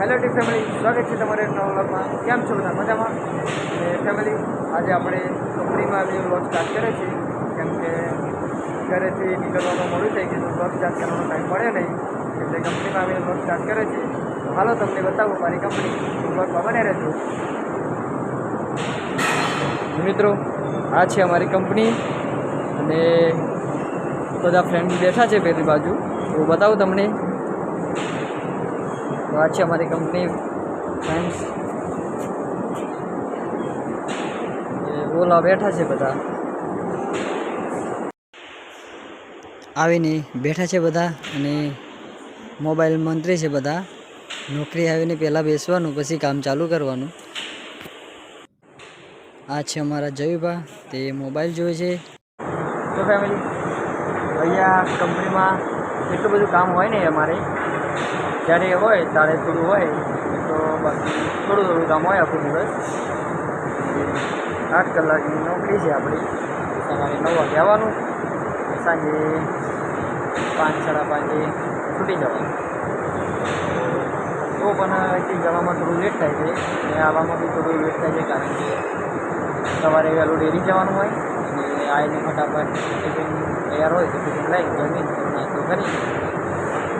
Hello T family સ્વાગત છે તમારે નવા વ્લોગમાં. કેમ છો બધા? મજામાં? અને ફેમિલી આજે આપણે કંપનીમાં જે વ્લોગ સ્ટાર્ટ કરે છે કેમ કે ઘરેથી નીકળવાનું મોડું થઈ ગયું વ્લોગ સ્ટાર્ટ કરવાનો ટાઈમ મળે નહીં. એટલે કંપનીમાં આવીને વ્લોગ સ્ટાર્ટ કરે છે હાલો તમને બતાવું મારી કંપની. વ્લોગમાં બને રહેજો. મિત્રો, આ છે અમારી કંપની. અને બધા ફ્રેન્ડ બેઠા છે પેલી બાજુ. તો બતાવું તમને. તો આ છે અમારી કંપની ફ્રેન્ડ્સ ઓલા બેઠા છે બધા. આવીને બેઠા છે બધા અને મોબાઈલ મંત્રી છે બધા. નોકરી આવીને પહેલાં બેસવાનું પછી કામ ચાલુ કરવાનું. આ છે અમારા જયુભા તે મોબાઈલ જોવે છે. તો ફેમિલી અહીંયા કંપનીમાં એટલું બધું કામ હોય ને અમારે. જ્યારે હોય, ત્યારે થોડું હોય, તો બાકી થોડું થોડું કામ હોય આખું દિવસ. આઠ કલાકની નોકરી છે આપણી. સવારે નવ વાગે આવવાનું, સાંજે પાંચ, સાડા પાંચે છૂટી જવાનું. તો પણ અહીંથી જવામાં થોડું લેટ થાય છે, અને આવવામાં બી થોડું લેટ થાય છે, કારણ કે સવારે વહેલું ડેરી જવાનું હોય, અને આવીને ફટાફટ ટિફિન તૈયાર હોય, તો ટિફિન લઈ જમીન નાસ્તો કરી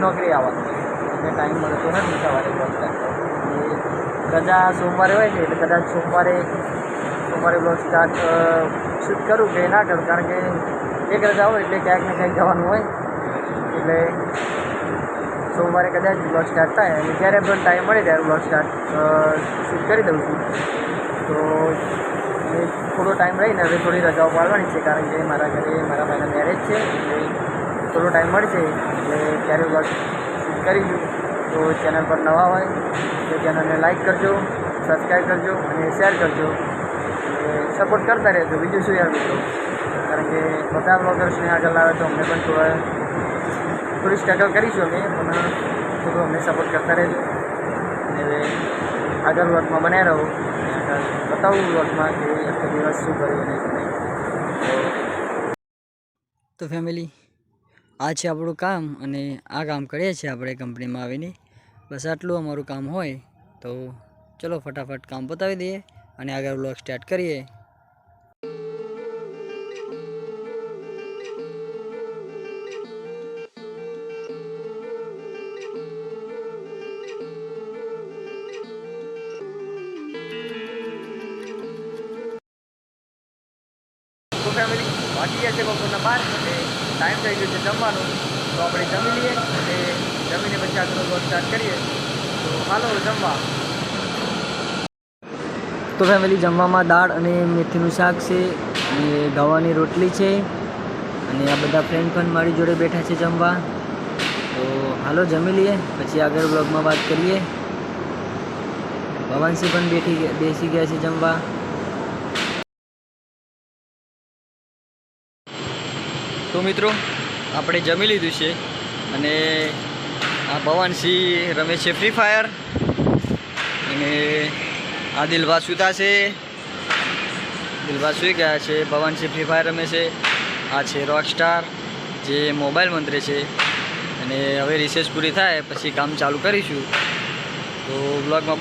નોકરી આવવાનું. હોય એટલે ટાઈમ મળતો નથી સવારે બ્લોગ રજા સોમવારે હોય છે, એટલે કદાચ સોમવારે સોમવારે બ્લોગ સ્ટાર્ટ શૂટ કરું કે ના કરું, કારણ કે એક રજા હોય એટલે ક્યાંક ને ક્યાંક જવાનું હોય. એટલે સોમવારે કદાચ બ્લોગ સ્ટાર્ટ થાય અને જ્યારે પણ ટાઈમ મળે ત્યારે બ્લોગ સ્ટાર્ટ શૂટ કરી દઉં છું. તો એ થોડો ટાઈમ રહીને હવે થોડી રજાઓ પાડવાની છે, કારણ કે મારા ઘરે, મારા ભાઈના મેરેજ છે, એટલે થોડો ટાઈમ મળશે, એટલે ત્યારે બ્લોગ કરીશું તો ચેનલ પર નવા હોય, તો ચેનલને લાઇક કરજો સબસ્ક્રાઈબ કરજો અને શેર કરજો. સપોર્ટ કરતા રહેજો બીજું શું યાર મિત્રો કારણ કે બધા બ્લોગર્સને આગળ લાવે તો અમને પણ થોડા થોડી સ્ટ્રગલ કરીશું અમે, પણ થોડું અમને સપોર્ટ કરતા રહેજો. અને આગળ વર્કમાં બનાવી રહો બતાવું વર્કમાં કે આખો દિવસ શું કર્યું નહીં. તો ફેમિલી આ છે આપણું કામ અને આ કામ કરીએ છીએ આપણે કંપનીમાં આવીને. બસ આટલું અમારું કામ હોય તો ચલો ફટાફટ કામ પતાવી દઈએ અને આગળ બ્લોગ સ્ટાર્ટ કરીએ. ફેમિલી વાગી બપોરના બાર એટલે ટાઈમ થઈ ગયો છે જમવાનું, તો આપણે જમી લઈએ અને જમીને પછી આગળ બ્લોગ સ્ટાર્ટ કરીએ. તો હાલો જમવા. તો ફેમિલી જમવામાં દાળ અને મેથીનું શાક છે, અને ગવાની રોટલી છે, અને આ બધા ફ્રેન્ડ પણ મારી જોડે બેઠા છે જમવા. તો હાલો જમી લઈએ, પછી આગળ બ્લોગમાં વાત કરીએ. ભવાનસિંહ પણ બેઠી, બેસી ગયા છે જમવા. તો મિત્રો, આપણે જમી લીધું છે અને આ ભવાનસિંહ રમે છે ફ્રી ફાયર અને આ દિલવા સુતા છે. દિલવા સુઈ ગયા છે. ભવાનસિંહ ફ્રી ફાયર રમે છે. આ છે રોકસ્ટાર જે મોબાઈલ મંત્રી છે. અને હવે રિસેસ પૂરી થાય, પછી કામ ચાલુ કરીશું. તો બ્લોગમાં